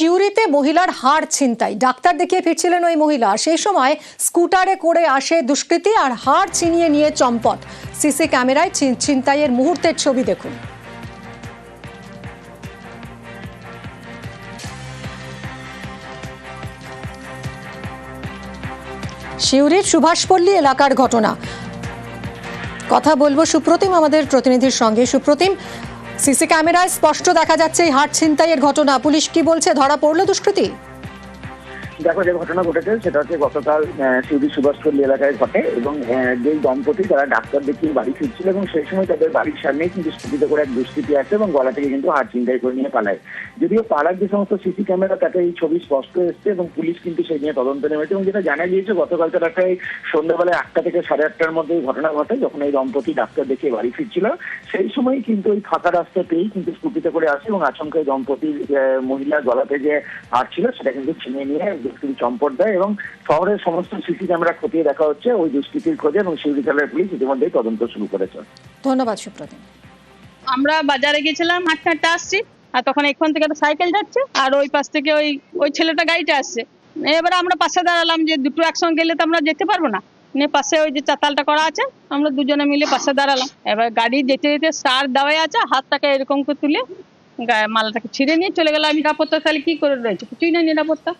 সিউড়িতে মহিলার হাড় ছিনতাই। ডাক্তার দেখিয়ে ফিরছিলেন ওই মহিলা। সেই সময় স্কুটারে করে আসে দুষ্কৃতী আর হাড় ছিনিয়ে নিয়ে চম্পট। সিসি ক্যামেরায় ছিনতাইয়ের মুহূর্তের ছবি দেখুন। সিউড়ির সুভাষপল্লী এলাকার ঘটনা। কথা বলব সুপ্রতিম, আমাদের প্রতিনিধির সঙ্গে। সুপ্রতিম সিসি ক্যামেরায় স্পষ্ট দেখা যাচ্ছে এই হাট ছিনতাইয়ের ঘটনা। পুলিশ কি বলছে? ধরা পড়ল দুষ্কৃতী? দেখো যে ঘটনা ঘটেছে, সেটা হচ্ছে গতকাল শিউরি সুভাষপল্লী এলাকায় ঘটে এবং যেই দম্পতি তারা ডাক্তার দেখিয়ে বাড়ি ফিরছিল এবং সেই সময় তাদের বাড়ির সামনে কিন্তু স্কুটিতে করে এক দুষ্কৃতি আসে এবং গলা থেকে কিন্তু হাত চিন্তাই করে নিয়ে পালায়। যদিও পাড়ার যে সমস্ত সিসি ক্যামেরা, তাতে এই ছবি স্পষ্ট এসছে এবং পুলিশ কিন্তু সেই নিয়ে তদন্ত নেমেছে এবং যেটা জানা গিয়েছে, গতকাল তারা এই সন্ধ্যাবেলায় আটটা থেকে সাড়ে আটটার মধ্যে এই ঘটনা ঘটে, যখন এই দম্পতি ডাক্তার দেখিয়ে বাড়ি ফিরছিল। সেই সময় কিন্তু ওই ফাঁকা রাস্তা পেয়েই কিন্তু স্কুটিতে করে আসে এবং আচমকা এই দম্পতির মহিলা গলাতে যে হাত ছিল, সেটা কিন্তু ছিনিয়ে নিয়ে দুষ্কৃতি চম্পট দেয় এবং শহরের সমস্ত সিসি ক্যামেরা খতিয়ে দেখা হচ্ছে ওই দুষ্কৃতির খোঁজে এবং শিউরি জেলার পুলিশ ইতিমধ্যেই তদন্ত শুরু করেছে। ধন্যবাদ সুপ্রতিম। আমরা বাজারে গেছিলাম হাঁটতে হাঁটতে আসছি আর তখন এখান থেকে সাইকেল যাচ্ছে আর ওই পাশ থেকে ওই ওই ছেলেটা গাড়িতে আসছে। এবারে আমরা পাশে দাঁড়ালাম যে দুটো একসঙ্গে গেলে তো আমরা যেতে পারব না। নিয়ে পাশে ওই যে চাতালটা করা আছে আমরা দুজনে মিলে পাশে দাঁড়ালাম। এবার গাড়ি যেতে যেতে সার দেওয়াই আছে হাতটাকে এরকম করে তুলে মালাটাকে ছিঁড়ে নিয়ে চলে গেল। আমি নিরাপত্তা তাহলে কি করে রয়েছে? কিছুই না নিরাপত্তা।